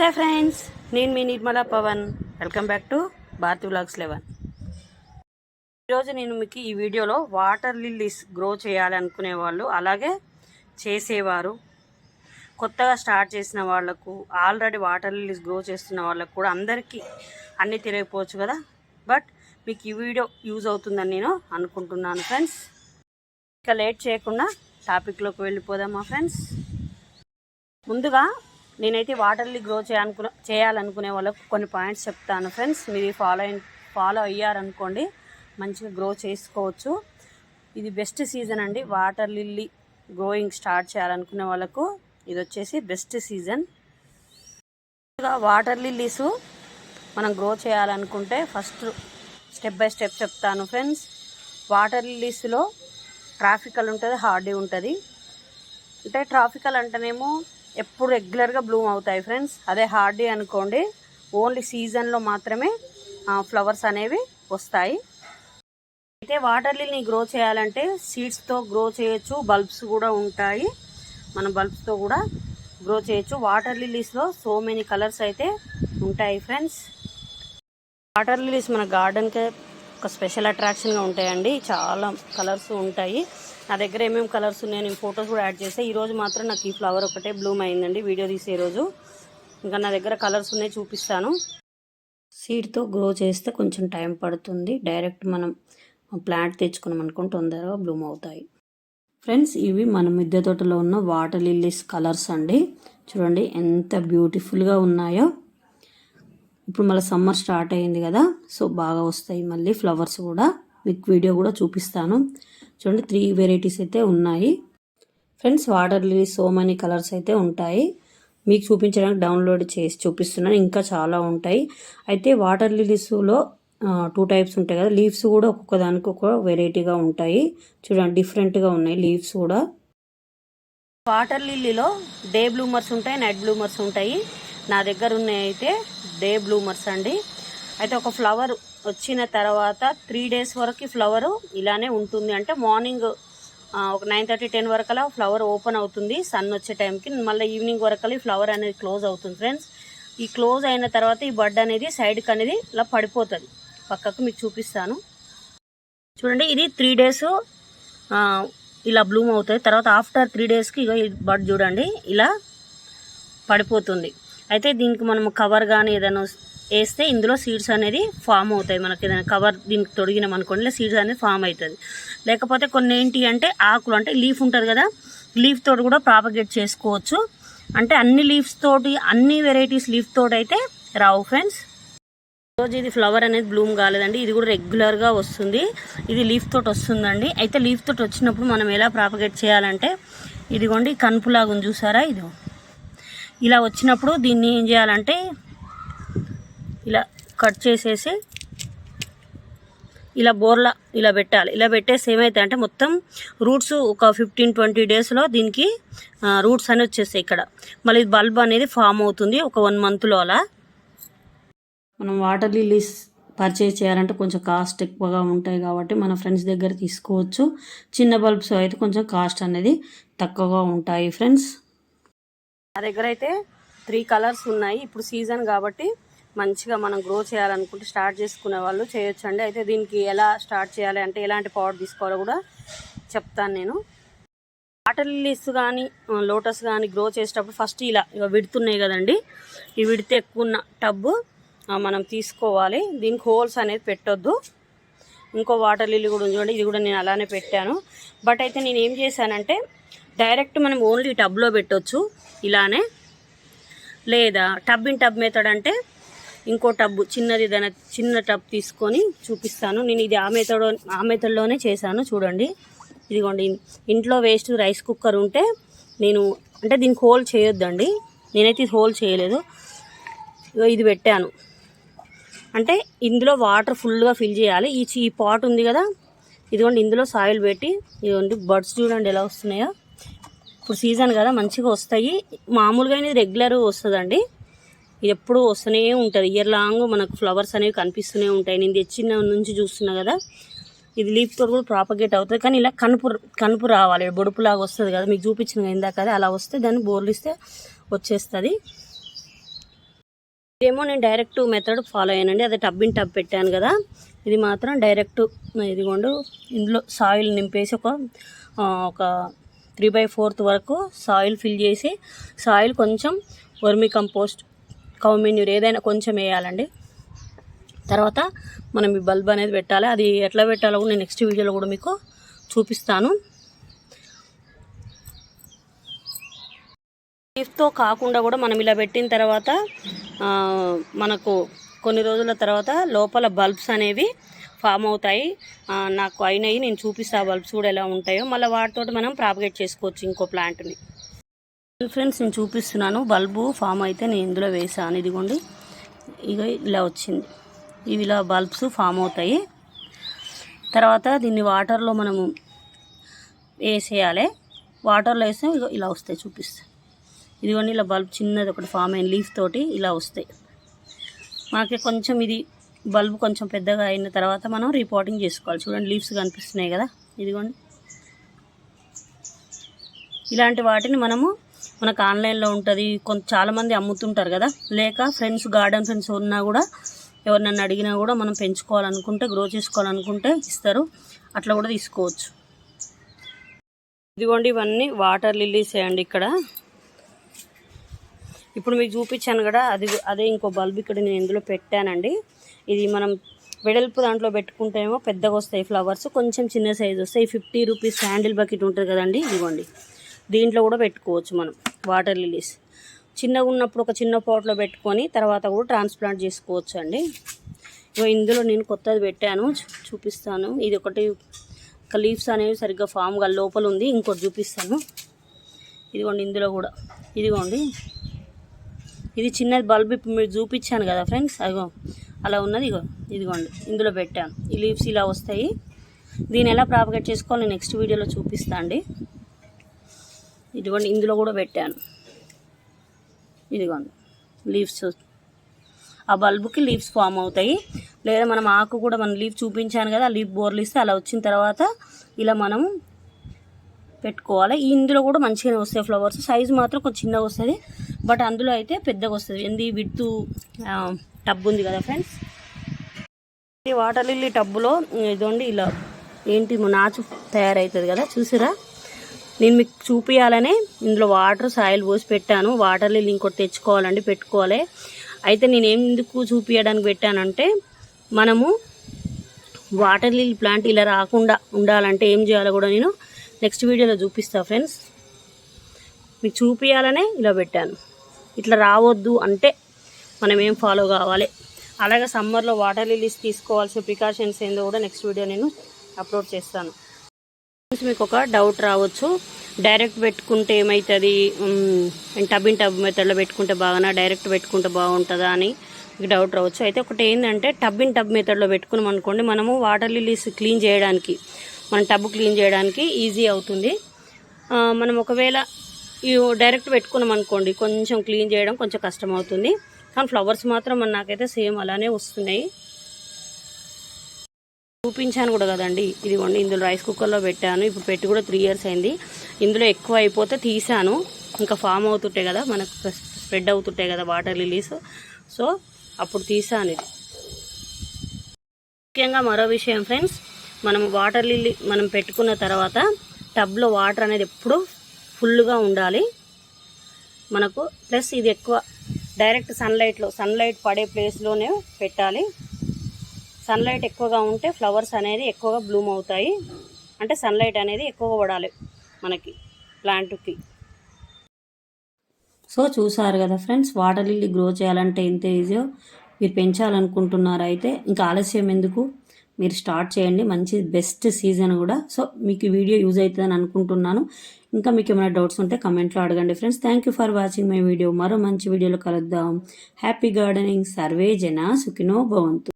నమస్తే ఫ్రెండ్స్ నేను మీ Nirmala Pavan. Welcome back to Bharathi vlogs eleven ఈరోజు నేను మీకు ఈ వీడియోలో వాటర్ లిల్లీస్ గ్రో చేయాలనుకునే వాళ్ళు అలాగే చేసేవారు కొత్తగా స్టార్ట్ చేసిన వాళ్ళకు ఆల్రెడీ వాటర్ లిల్లీస్ గ్రో చేస్తున్న వాళ్ళకు కూడా అందరికీ అన్నీ తెలియకపోవచ్చు కదా? బట్ మీకు ఈ వీడియో యూజ్ అవుతుందని నేను అనుకుంటున్నాను ఫ్రెండ్స్. ఇంకా లేట్ చేయకుండా టాపిక్లోకి వెళ్ళిపోదామా ఫ్రెండ్స్? ముందుగా నేనైతే వాటర్లీ గ్రో చేయాలనుకున్న చేయాలనుకునే వాళ్ళకు కొన్ని పాయింట్స్ చెప్తాను ఫ్రెండ్స్ మీరు ఫాలో అయి ఫాలో అయ్యారనుకోండి మంచిగా గ్రో చేసుకోవచ్చు. ఇది బెస్ట్ సీజన్ అండి. వాటర్ లిల్లీ గ్రోయింగ్ స్టార్ట్ చేయాలనుకునే వాళ్ళకు ఇది వచ్చేసి బెస్ట్ సీజన్ వాటర్ లిల్లీస్ మనం గ్రో చేయాలనుకుంటే ఫస్ట్ స్టెప్ బై స్టెప్ చెప్తాను ఫ్రెండ్స్ వాటర్ లిల్లీస్లో ట్రాఫికల్ ఉంటుంది హార్డీ ఉంటుంది. అంటే ట్రాఫికల్ అంటేనేమో ఎప్పుడు రెగ్యులర్గా బ్లూమ్ అవుతాయి ఫ్రెండ్స్. అదే హార్డీ అనుకోండి ఓన్లీ సీజన్లో మాత్రమే ఫ్లవర్స్ అనేవి వస్తాయి. అయితే వాటర్ లిల్ని గ్రో చేయాలంటే సీడ్స్తో గ్రో చేయొచ్చు బల్బ్స్ కూడా ఉంటాయి. మన బల్బ్స్తో కూడా గ్రో చేయొచ్చు. వాటర్ లిల్లీస్లో సో మెనీ కలర్స్ అయితే ఉంటాయి ఫ్రెండ్స్. వాటర్ లిల్లీస్ మన గార్డెన్కే ఒక స్పెషల్ అట్రాక్షన్గా ఉంటాయండి. చాలా కలర్స్ ఉంటాయి. నా దగ్గర ఏమేమి కలర్స్ ఉన్నాయో నేను ఫొటోస్ కూడా యాడ్ చేస్తే ఈరోజు మాత్రం నాకు ఈ ఫ్లవర్ ఒకటే బ్లూమ్ అయిందండి వీడియో తీసే రోజు. ఇంకా నా దగ్గర కలర్స్ ఉన్నాయి చూపిస్తాను. సీడ్తో గ్రో చేస్తే కొంచెం టైం పడుతుంది. డైరెక్ట్ మనం ప్లాంట్ తెచ్చుకున్నాం అనుకుని తొందరగా బ్లూమ్ అవుతాయి. ఫ్రెండ్స్ ఇవి మన మిద్దె తోటలో ఉన్న వాటర్ లిల్లీస్ కలర్స్ అండి. చూడండి ఎంత బ్యూటిఫుల్గా ఉన్నాయో. ఇప్పుడు మళ్ళీ సమ్మర్ స్టార్ట్ అయింది కదా సో బాగా వస్తాయి మళ్ళీ ఫ్లవర్స్ కూడా. మీకు వీడియో కూడా చూపిస్తాను. చూడండి త్రీ వెరైటీస్ అయితే ఉన్నాయి. Friends water lily so many colours అయితే ఉంటాయి. మీకు చూపించడానికి డౌన్లోడ్ చేసి చూపిస్తున్నాను. ఇంకా చాలా ఉంటాయి. అయితే వాటర్ లిలీస్లో టూ టైప్స్ ఉంటాయి కదా. లీవ్స్ కూడా ఒక్కొక్క దానికి ఒక వెరైటీగా ఉంటాయి. చూడండి డిఫరెంట్గా ఉన్నాయి లీవ్స్ కూడా. వాటర్ లిల్లీలో డే బ్లూమర్స్ ఉంటాయి నైట్ బ్లూమర్స్ ఉంటాయి. నా దగ్గర ఉన్నాయి అయితే డే బ్లూమర్స్ అండి. అయితే ఒక ఫ్లవర్ వచ్చిన తర్వాత త్రీ డేస్ వరకు ఫ్లవరు ఇలానే ఉంటుంది. అంటే మార్నింగ్ ఒక నైన్ థర్టీ టెన్ వరకలా ఫ్లవర్ ఓపెన్ అవుతుంది. సన్ వచ్చే టైంకి మళ్ళీ ఈవినింగ్ వరకలా ఈ ఫ్లవర్ అనేది క్లోజ్ అవుతుంది ఫ్రెండ్స్. ఈ క్లోజ్ అయిన తర్వాత ఈ బడ్ అనేది సైడ్కి అనేది ఇలా పడిపోతుంది. పక్కకు మీకు చూపిస్తాను. చూడండి ఇది త్రీ డేస్ ఇలా బ్లూమ్ అవుతుంది. తర్వాత ఆఫ్టర్ త్రీ డేస్కి ఇక ఈ బడ్ చూడండి ఇలా పడిపోతుంది. అయితే దీనికి మనం కవర్ కానీ ఏదైనా వేస్తే ఇందులో సీడ్స్ అనేది ఫామ్ అవుతాయి. మనకి ఏదైనా కవర్ దీనికి తొడిగినాం అనుకోండి సీడ్స్ అనేది ఫామ్ అవుతుంది. లేకపోతే కొన్ని ఏంటి అంటే ఆకులు అంటే లీఫ్ ఉంటుంది కదా లీఫ్ తోటి కూడా ప్రాపగేట్ చేసుకోవచ్చు. అంటే అన్ని లీవ్స్ తోటి అన్ని వెరైటీస్ లీఫ్ తోటి అయితే రావు ఫ్రెండ్స్ రోజు ఇది ఫ్లవర్ అనేది బ్లూమ్ కాలేదండి. ఇది కూడా రెగ్యులర్గా వస్తుంది. ఇది లీఫ్ తోటి వస్తుందండి. అయితే లీఫ్ తోటి వచ్చినప్పుడు మనం ఎలా ప్రాపగేట్ చేయాలంటే ఇదిగోండి కనుపులాగుంది చూసారా ఇది ఇలా వచ్చినప్పుడు దీన్ని ఏం చేయాలంటే ఇలా కట్ చేసేసి ఇలా బోర్లా ఇలా పెట్టాలి. ఇలా పెట్టేసి ఏమైతే అంటే మొత్తం రూట్స్ ఒక ఫిఫ్టీన్ ట్వంటీ డేస్లో దీనికి రూట్స్ అని వచ్చేస్తాయి ఇక్కడ. మళ్ళీ బల్బ్ అనేది ఫామ్ అవుతుంది ఒక వన్ మంత్లో అలా మనం వాటర్ లిలీస్ పర్చేజ్ చేయాలంటే కొంచెం కాస్ట్ ఎక్కువగా ఉంటాయి కాబట్టి మన ఫ్రెండ్స్ దగ్గర తీసుకోవచ్చు. చిన్న బల్బ్స్ అయితే కొంచెం కాస్ట్ అనేది తక్కువగా ఉంటాయి ఫ్రెండ్స్. నా దగ్గర అయితే త్రీ కలర్స్ ఉన్నాయి. ఇప్పుడు సీజన్ కాబట్టి మంచిగా మనం గ్రో చేయాలనుకుంటే స్టార్ట్ చేసుకునే వాళ్ళు చేయొచ్చు అండి అయితే దీనికి ఎలా స్టార్ట్ చేయాలి అంటే ఎలాంటి పౌడర్ తీసుకోవాలో కూడా చెప్తాను నేను. వాటర్ లిల్లీస్ కానీ లోటస్ కానీ గ్రో చేసేటప్పుడు ఫస్ట్ ఇలా ఇక విడుతున్నాయి కదండి. ఈ విడితే ఎక్కువ ఉన్న టబ్బు మనం తీసుకోవాలి. దీనికి హోల్స్ అనేది పెట్టొద్దు. ఇంకో వాటర్ లిల్లీ కూడా చూడండి ఇది కూడా నేను అలానే పెట్టాను. బట్ అయితే నేను ఏం చేశానంటే డైరెక్ట్ మనం ఓన్లీ టబ్లో పెట్టొచ్చు ఇలానే. లేదా టబ్ ఇన్ టబ్ మెథడ్ అంటే ఇంకో టబ్ చిన్నది ఏదైనా చిన్న టబ్ తీసుకొని చూపిస్తాను. నేను ఇది ఆ మెథడ్ ఆ మెథడ్లోనే చేశాను చూడండి. ఇదిగోండి ఇంట్లో వేస్ట్ రైస్ కుక్కర్ ఉంటే నేను అంటే దీనికి హోల్ చేయొద్దండి. నేనైతే ఇది హోల్ చేయలేదు. ఇది పెట్టాను. అంటే ఇందులో వాటర్ ఫుల్గా ఫిల్ చేయాలి. ఈ ఈ పాట్ ఉంది కదా. ఇదిగోండి ఇందులో సాయిల్ పెట్టి ఇదిగోండి బర్డ్స్ చూడండి ఎలా వస్తున్నాయో. ఇప్పుడు సీజన్ కదా మంచిగా వస్తాయి. మామూలుగా అనేది రెగ్యులర్ వస్తుందండి. ఇది ఎప్పుడూ వస్తూనే ఉంటుంది. ఇయర్ లాంగ్ మనకు ఫ్లవర్స్ అనేవి కనిపిస్తూనే ఉంటాయి. నేను తెచ్చిన నుంచి చూస్తున్నా కదా ఇది లీఫ్తో కూడా ప్రాపగేట్ అవుతుంది. కానీ ఇలా కనుపు కనుపు రావాలి. బొడుపులాగా వస్తుంది కదా. మీకు చూపించిన ఇందాక అలా వస్తే దాన్ని బోర్లిస్తే వచ్చేస్తుంది. ఇదేమో నేను డైరెక్ట్ మెథడ్ ఫాలో అయ్యానండి. అదే టబ్ ఇన్ టబ్ పెట్టాను కదా. ఇది మాత్రం డైరెక్ట్ ఇదిగోండు ఇందులో సాయిల్ నింపేసి ఒక ఒక త్రీ బై ఫోర్త్ వరకు సాయిల్ ఫిల్ చేసి సాయిల్ కొంచెం వర్మి కంపోస్ట్ కౌమెన్యూర్ ఏదైనా కొంచెం వేయాలండి. తర్వాత మనం ఈ బల్బ్ అనేది పెట్టాలి. అది ఎట్లా పెట్టాలో కూడా నేను నెక్స్ట్ వీడియోలో కూడా మీకు చూపిస్తాను. లీఫ్తో కాకుండా కూడా మనం ఇలా పెట్టిన తర్వాత మనకు కొన్ని రోజుల తర్వాత లోపల బల్బ్స్ అనేవి ఫామ్ అవుతాయి. నాకు అయినాయి. నేను చూపిస్తా. ఆ బల్బ్స్ కూడా ఎలా ఉంటాయో మళ్ళీ వాటితో మనం ప్రాపగేట్ చేసుకోవచ్చు ఇంకో ప్లాంట్ని. ఫ్రెండ్స్ నేను చూపిస్తున్నాను. బల్బు ఫామ్ అయితే నేను ఇందులో వేసాను ఇదిగోండి. ఇక ఇలా వచ్చింది. ఇవి ఇలా బల్బ్స్ ఫామ్ అవుతాయి. తర్వాత దీన్ని వాటర్లో మనము వేసేయాలి. వాటర్లో వేస్తే ఇగో ఇలా వస్తాయి చూపిస్తాయి ఇదిగోండి ఇలా బల్బ్ చిన్నది ఒకటి ఫామ్ అయిన లీఫ్ తోటి ఇలా వస్తాయి. మనకి కొంచెం ఇది బల్బ్ కొంచెం పెద్దగా అయిన తర్వాత మనం రిపోర్టింగ్ చేసుకోవాలి. చూడండి లీవ్స్ కనిపిస్తున్నాయి కదా. ఇదిగోండి. ఇలాంటి వాటిని మనము మనకు ఆన్లైన్లో ఉంటుంది. కొంత చాలామంది అమ్ముతుంటారు కదా. లేక ఫ్రెండ్స్ గార్డెన్ ఫ్రెండ్స్ ఉన్నా కూడా ఎవరినన్నా అడిగినా కూడా మనం పెంచుకోవాలనుకుంటే గ్రో చేసుకోవాలనుకుంటే ఇస్తారు. అట్లా కూడా తీసుకోవచ్చు. ఇదిగోండి ఇవన్నీ వాటర్ లిల్లీస్ అండి ఇక్కడ. ఇప్పుడు మీకు చూపించాను కదా అది అదే ఇంకో బల్బ్ ఇక్కడ నేను ఇందులో పెట్టానండి. ఇది మనం వెడల్పు దాంట్లో పెట్టుకుంటేమో పెద్దగా వస్తాయి ఫ్లవర్స్. కొంచెం చిన్న సైజు వస్తాయి. ఫిఫ్టీ రూపీస్ హ్యాండిల్ బకెట్ ఉంటుంది కదండి ఇదిగోండి. దీంట్లో కూడా పెట్టుకోవచ్చు మనం వాటర్ లిలీస్. చిన్నగా ఉన్నప్పుడు ఒక చిన్న పాట్లో పెట్టుకొని తర్వాత కూడా ట్రాన్స్ప్లాంట్ చేసుకోవచ్చు అండి. ఇగో ఇందులో నేను కొత్తది పెట్టాను చూపిస్తాను. ఇది ఒకటి ఒక లీవ్స్ అనేవి సరిగ్గా ఫామ్గా లోపల ఉంది ఇంకోటి చూపిస్తాను. ఇదిగోండి ఇందులో కూడా. ఇదిగోండి. ఇది చిన్నది బల్బ్ ఇప్పుడు మీరు చూపించాను కదా ఫ్రెండ్స్ అదిగో. అలా ఉన్నది ఇగో ఇదిగోండి ఇందులో పెట్టాను. ఈ లీవ్స్ ఇలా వస్తాయి. దీన్ని ఎలా ప్రాపగేట్ చేసుకోవాలి నేను నెక్స్ట్ వీడియోలో చూపిస్తా అండి. ఇదిగోండి ఇందులో కూడా పెట్టాను. ఇదిగోండి లీవ్స్. ఆ బల్బుకి లీవ్స్ ఫామ్ అవుతాయి. లేదా మనం ఆకు కూడా మనం లీఫ్ చూపించాను కదా ఆ లీఫ్ బోర్లు ఇస్తే అలా వచ్చిన తర్వాత ఇలా మనం పెట్టుకోవాలి. ఇందులో కూడా మంచిగానే వస్తాయి ఫ్లవర్స్. సైజు మాత్రం కొంచెం చిన్నగా వస్తుంది బట్ అందులో అయితే పెద్దగా వస్తుంది. ఎందు విత్తు టబ్ ఉంది కదా ఫ్రెండ్స్? ఈ వాటర్ లిల్లీ టబ్బులో ఇదండి ఇలా ఏంటి నాచు తయారవుతుంది కదా చూసిరా? నేను మీకు చూపించాలనే ఇందులో వాటర్ సాయిల్ పోసి పెట్టాను. వాటర్ లిల్లీ ఇంకోటి తెచ్చుకోవాలండి పెట్టుకోవాలి. అయితే నేను ఎందుకు చూపించడానికి పెట్టానంటే మనము వాటర్ లిల్లీ ప్లాంట్ ఇలా రాకుండా ఉండాలంటే ఏం చేయాలో కూడా నేను నెక్స్ట్ వీడియోలో చూపిస్తాను ఫ్రెండ్స్. మీకు చూపించాలనే ఇలా పెట్టాను. ఇట్లా రావద్దు అంటే మనం ఏం ఫాలో కావాలి. అలాగే సమ్మర్లో వాటర్ లిలీస్ తీసుకోవాల్సిన ప్రికాషన్స్ ఏందో కూడా నెక్స్ట్ వీడియో నేను అప్లోడ్ చేస్తాను. మీకు ఒక డౌట్ రావచ్చు. డైరెక్ట్ పెట్టుకుంటే ఏమవుతుంది టబ్ ఇన్ టబ్ మెథడ్లో పెట్టుకుంటే బాగానా? డైరెక్ట్ పెట్టుకుంటే బాగుంటుందా అని మీకు డౌట్ రావచ్చు. అయితే ఒకటి ఏంటంటే టబ్ ఇన్ టబ్ మెథడ్లో పెట్టుకున్నాం అనుకోండి మనము వాటర్ లిలీస్ క్లీన్ చేయడానికి మనం టబ్ క్లీన్ చేయడానికి ఈజీ అవుతుంది. మనం ఒకవేళ ఈ డైరెక్ట్ పెట్టుకున్నాం అనుకోండి కొంచెం క్లీన్ చేయడం కొంచెం కష్టం అవుతుంది. కానీ ఫ్లవర్స్ మాత్రం మన నాకైతే సేమ్ అలానే వస్తున్నాయి. చూపించాను కూడా కదండి. ఇదిగోండి ఇందులో రైస్ కుక్కర్లో పెట్టాను. ఇప్పుడు పెట్టి కూడా త్రీ ఇయర్స్ అయింది. ఇందులో ఎక్కువ అయిపోతే తీసాను. ఇంకా ఫామ్ అవుతుంటాయి కదా మనకు స్ప్రెడ్ అవుతుంటాయి కదా వాటర్ లిలీస్ సో అప్పుడు తీసాను ఇది. ముఖ్యంగా మరో విషయం ఫ్రెండ్స్ మనం వాటర్ లిల్లీ మనం పెట్టుకున్న తర్వాత టబ్లో వాటర్ అనేది ఎప్పుడూ ఫుల్గా ఉండాలి. మనకు ప్లస్ ఇది ఎక్కువ డైరెక్ట్ సన్లైట్లో సన్లైట్ పడే ప్లేస్లోనే పెట్టాలి. సన్లైట్ ఎక్కువగా ఉంటే ఫ్లవర్స్ అనేది ఎక్కువగా బ్లూమ్ అవుతాయి. అంటే సన్లైట్ అనేది ఎక్కువగా పడాలి మనకి ప్లాంట్కి సో చూసారు కదా ఫ్రెండ్స్ వాటర్ లిల్లీ గ్రో చేయాలంటే ఎంత ఈజీయో మీరు పెంచాలనుకుంటున్నారు అయితే ఇంకా ఆలస్యం ఎందుకు? మీరు స్టార్ట్ చేయండి మంచి బెస్ట్ సీజన్ కూడా. సో మీకు వీడియో యూజ్ అవుతుందని అనుకుంటున్నాను. ఇంకా మీకు ఏమైనా డౌట్స్ ఉంటే కమెంట్లో అడగండి friends thank you for watching my video మరో మంచి వీడియోలో కలుద్దాం. హ్యాపీ గార్డెనింగ్ సర్వే జన సుఖినో భవంతు